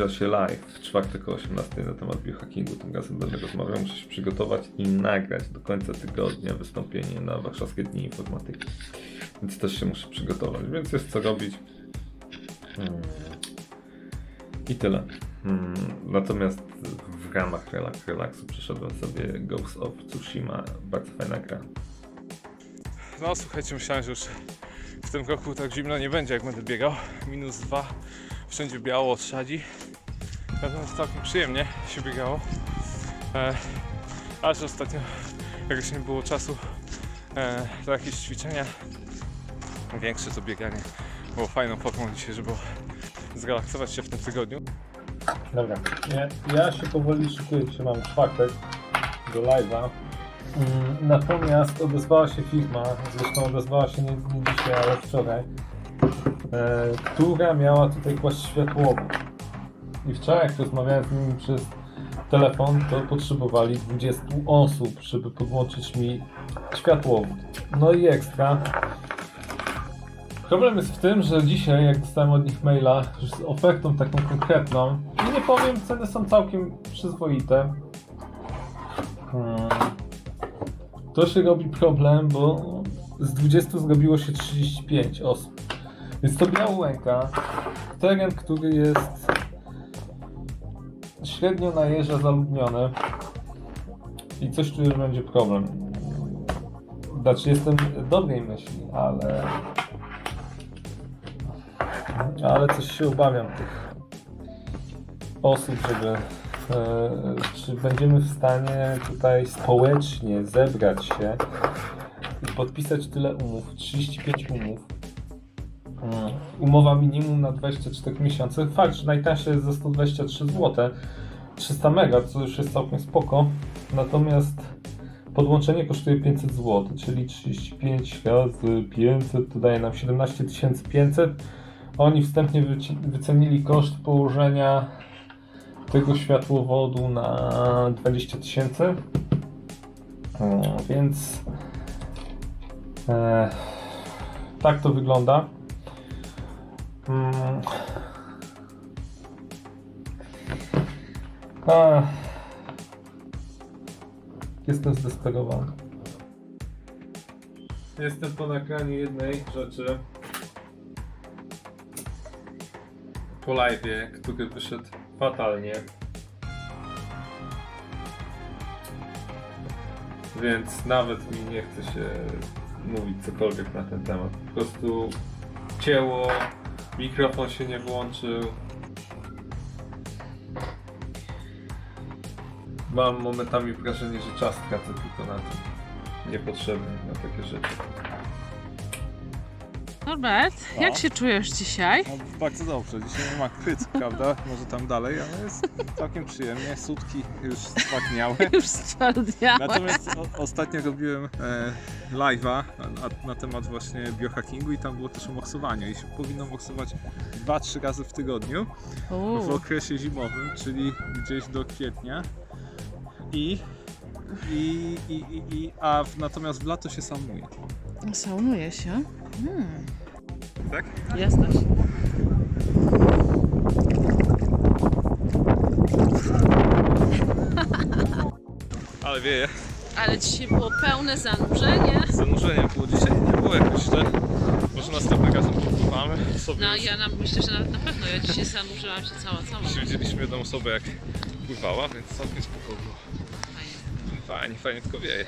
Zbliża się live w czwartek o 18 na temat biohackingu. Tym razem będę rozmawiał, muszę się przygotować i nagrać do końca tygodnia wystąpienie na Warszawskie Dni Informatyki. Więc też się muszę przygotować, więc jest co robić. Hmm. I tyle. Hmm. Natomiast w ramach relaks, relaksu przeszedłem sobie Ghost of Tsushima. Bardzo fajna gra. No słuchajcie, myślałem, że już w tym roku tak zimno nie będzie, jak będę biegał. Minus dwa, wszędzie biało od szadzi. Natomiast całkiem przyjemnie się biegało. E, aż ostatnio jakoś nie było czasu e, jakieś ćwiczenia. Większe to bieganie było fajną formą dzisiaj, żeby zrelaksować się w tym tygodniu. Dobra, ja, się powoli szykuję, się mam czwartek do live'a. Mm, Natomiast odezwała się firma, zresztą odezwała się nie, nie dzisiaj, ale wczoraj, e, która miała tutaj kłaść światłowód. I wczoraj, jak rozmawiałem z nimi przez telefon, to potrzebowali 20 osób, żeby podłączyć mi światłowód. No i ekstra. Problem jest w tym, że dzisiaj, jak dostałem od nich maila z ofertą taką konkretną, nie powiem, ceny są całkiem przyzwoite. Hmm. To się robi problem, bo z 20 zrobiło się 35 osób. Jest to Białołęka, teren, który jest średnio na jeża zaludniony i coś czuję, że będzie problem. Znaczy jestem dobrej myśli, ale ale coś się obawiam tych osób, żeby e, czy będziemy w stanie tutaj społecznie zebrać się i podpisać tyle umów, 35 umów. Mm, Umowa minimum na 24 miesiące. Fakt, że najtańsza jest za 123 zł. 300 mega, co już jest całkiem spoko. Natomiast podłączenie kosztuje 500 zł, czyli 35 razy 500 to daje nam 17 500. Oni wstępnie wycenili koszt położenia tego światłowodu na 20 tysięcy. Mm, Więc e, tak to wygląda. Mm. A, jestem zdesperowany. Jestem po nagraniu jednej rzeczy po live, który wyszedł fatalnie. Więc nawet mi nie chce się mówić cokolwiek na ten temat. Po prostu cięło, mikrofon się nie włączył. Mam momentami wrażenie, że czas tracę tylko na tym. Niepotrzebnie na takie rzeczy. Norbert, jak No. się czujesz dzisiaj? No, bardzo dobrze, dzisiaj nie ma kryc, prawda? Może tam dalej, ale jest całkiem przyjemnie. Sutki już stwardniałe. Już stwardniałe. Natomiast o, ostatnio robiłem e, live'a na, na temat właśnie biohackingu i tam było też o moksowaniu i się powinno moksować 2-3 razy w tygodniu w Uuu, okresie zimowym, czyli gdzieś do kwietnia i, i, i, i, i a w, natomiast w lato się samuje. saunuje się. Hmm, Tak? jasność. Ale wieje. Ale dzisiaj było pełne zanurzenie. Zanurzenie było dzisiaj, nie było jakoś źle. Może następnym razem popływamy sobie. No już. ja na, myślę, że na, na pewno ja dzisiaj zanurzyłam się cała, cała. Dzisiaj widzieliśmy jedną osobę jak pływała, więc całkiem spoko było. Fajnie. Fajnie, fajnie tylko wieje.